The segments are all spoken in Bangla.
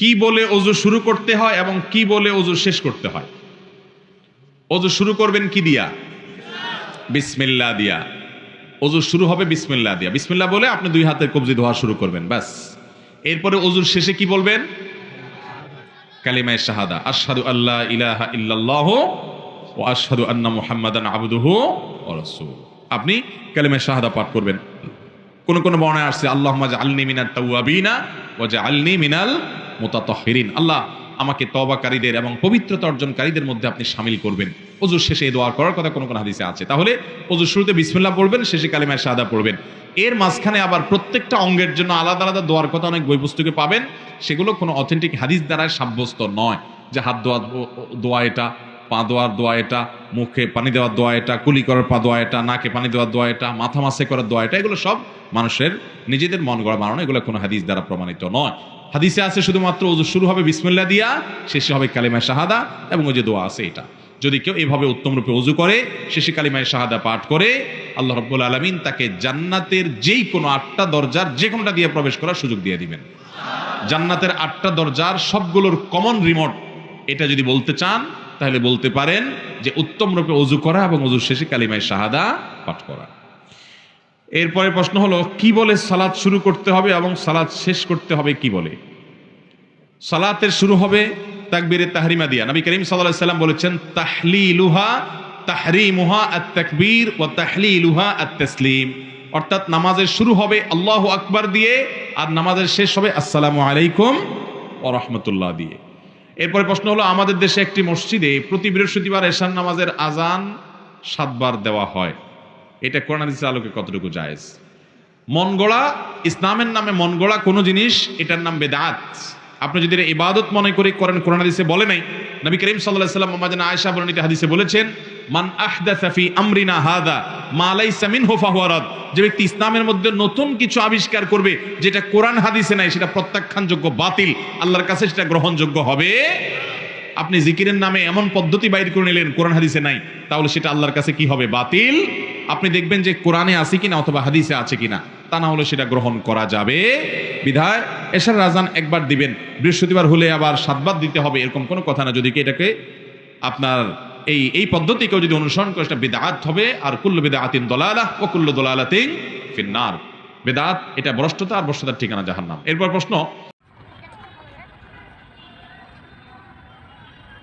কি বলে অজু শুরু করতে হয় এবং কি বলে অজু শেষ করতে হয়? অজু শুরু করবেন কি দিয়া? বিসমিল্লা দিয়া। অজু শুরু হবে বিসমিল্লা দিয়া। বিসমিল্লা বলে আপনি দুই হাতের কবজি ধোয়া শুরু করবেন, ব্যাস। এরপরে অজুর শেষে কি বলবেন? কালিমায় শাহাদা। আশহাদু আল্লাহ ইলাহা ইল্লাল্লাহ ও আশহাদু আন্না মুহাম্মাদান আবদুহু ওয়া রাসূল। আপনি কালিমায় শাহাদা পাঠ করবেন। কোন কোন বর্ণায় আসছে আল্লাহ মাজ আলনি মিনাল তাওয়াবিনা ও যে আলনি মিনাল মুতাতহিরিন। আল্লাহ আমাকে তবাকারীদের এবং পবিত্রতা অর্জনকারীদের মধ্যে আপনি সামিল করবেন। অজুর শেষে এই দোয়া করার কথা কোনো কোনো হাদিসে আছে। তাহলে অজুর শুরুতে বিসমিল্লা পড়বেন, শেষে কালিমায় সাদা পড়বেন। এর মাঝখানে আবার প্রত্যেকটা অঙ্গের জন্য আলাদা আলাদা দোয়ার কথা অনেক বই পুস্তকে পাবেন। সেগুলো কোনো অথেন্টিক হাদিস দ্বারা সাব্যস্ত নয় যে হাত দোয়া দোয়া এটা। পা দোয়ার দোয়া এটা, মুখে পানি দেওয়ার দোয়া এটা, কুলি করার পা দোয়া এটা, নাকে পানি দেওয়ার দোয়া এটা, মাথা মাসে করার দোয়া এটা, এগুলো সব মানুষের নিজেদের মন গড়া বানানো এগুলো কোনো হাদিস দ্বারা প্রমাণিত নয়। হাদিসে আছে শুধুমাত্র ওজু শুরু হবে বিসমিল্লা দিয়া, শেষে হবে কালিমায় শাহাদা এবং ওই যে দোয়া আছে এটা। যদি কেউ এভাবে উত্তম রূপে অজু করে, শেষে কালিমায় শাহাদা পাঠ করে, আল্লাহ রব্বুল আলমিন তাকে জান্নাতের যেই কোনো আটটা দরজার যে কোনোটা দিয়ে প্রবেশ করার সুযোগ দিয়ে দিবেন। জান্নাতের আটটা দরজার সবগুলোর কমন রিমোট এটা যদি বলতে চান তাহলে বলতে পারেন যে উত্তম রূপে অজু করা এবং অজু শেষে কালিমায় শাহাদা পাঠ করা। এরপরে প্রশ্ন হলো, কি বলে সালাদ শুরু করতে হবে এবং সালাদ শেষ করতে হবে কি বলে? সালাতের শুরু হবে তাকবীরে তাহরিমা দিয়া। নবী করিম সাল্লাল্লাহু সাল্লাম বলেছেন, তাহলিলুহা তাহরিমুহা আত তাকবীর ও তাহলিলুহা আত তাসলিম অর্থাৎ নামাজের শুরু হবে আল্লাহু আকবার দিয়ে আর নামাজের শেষ হবে আসসালামু আলাইকুম ও রহমতুল্লাহ দিয়ে। এরপরে প্রশ্ন হলো, আমাদের দেশে একটি মসজিদে প্রতি বৃহস্পতিবার এশান নামাজের আজান সাতবার দেওয়া হয়। এটা কোরআন আলোকে কতটুকু জায়েজ? মন গড়া ইসলামের নামে মন গড়া কোনো জিনিস, এটার নাম বেদাত। আপনি যদি এবাদত মনে করে করেন কোরআন হাদিসে বলে নাই, নবী করিম সাল্লাহ সাল্লাম আয়েশা বর্ণিত হাদিসে বলেছেন মান আহদাসা ফি আমরিনা হাদা, মা লাইসা মিনহু ফাহুয়া রাদ। যে ব্যক্তি ইসলামের মধ্যে নতুন কিছু আবিষ্কার করবে, যেটা কোরআন হাদিসে নাই, সেটা প্রত্যাখ্যানযোগ্য, বাতিল, আল্লাহর কাছে সেটা গ্রহণযোগ্য হবে। আপনি জিকিরের নামে এমন পদ্ধতি বাইর করে নিলেন, কোরআন হাদিসে নাই, তাহলে সেটা আল্লাহর কাছে কি হবে? বাতিল? আপনি দেখবেন যে কোরআনে আছে কিনা অথবা হাদিসে আছে কিনা, তা না হলে সেটা গ্রহণ করা যাবে। বিধায়, এশার রাজান একবার দিবেন, বৃহস্পতিবার হলে আবার সাতবার দিতে হবে, এরকম কোনো কথা না, যদি এটাকে আপনার এই এই পদ্ধতিকেও যদি অনুসরণ করে সেটা বেদাত হবে। আর কুল্লু বেদাতিন দলালা ও কুল্লু দলালাতিন ফিন্নার। বেদাত এটা ভ্রষ্টতা আর ভ্রষ্টতার ঠিকানা জাহান্নাম। এরপর প্রশ্ন।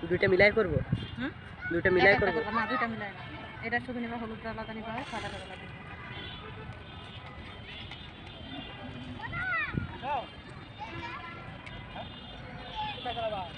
দুইটা মিলাই করব? হুম? দুইটা মিলাই করব? না দুইটা মিলাই না। এটা শুধু নিবা হলুদ সাদা বা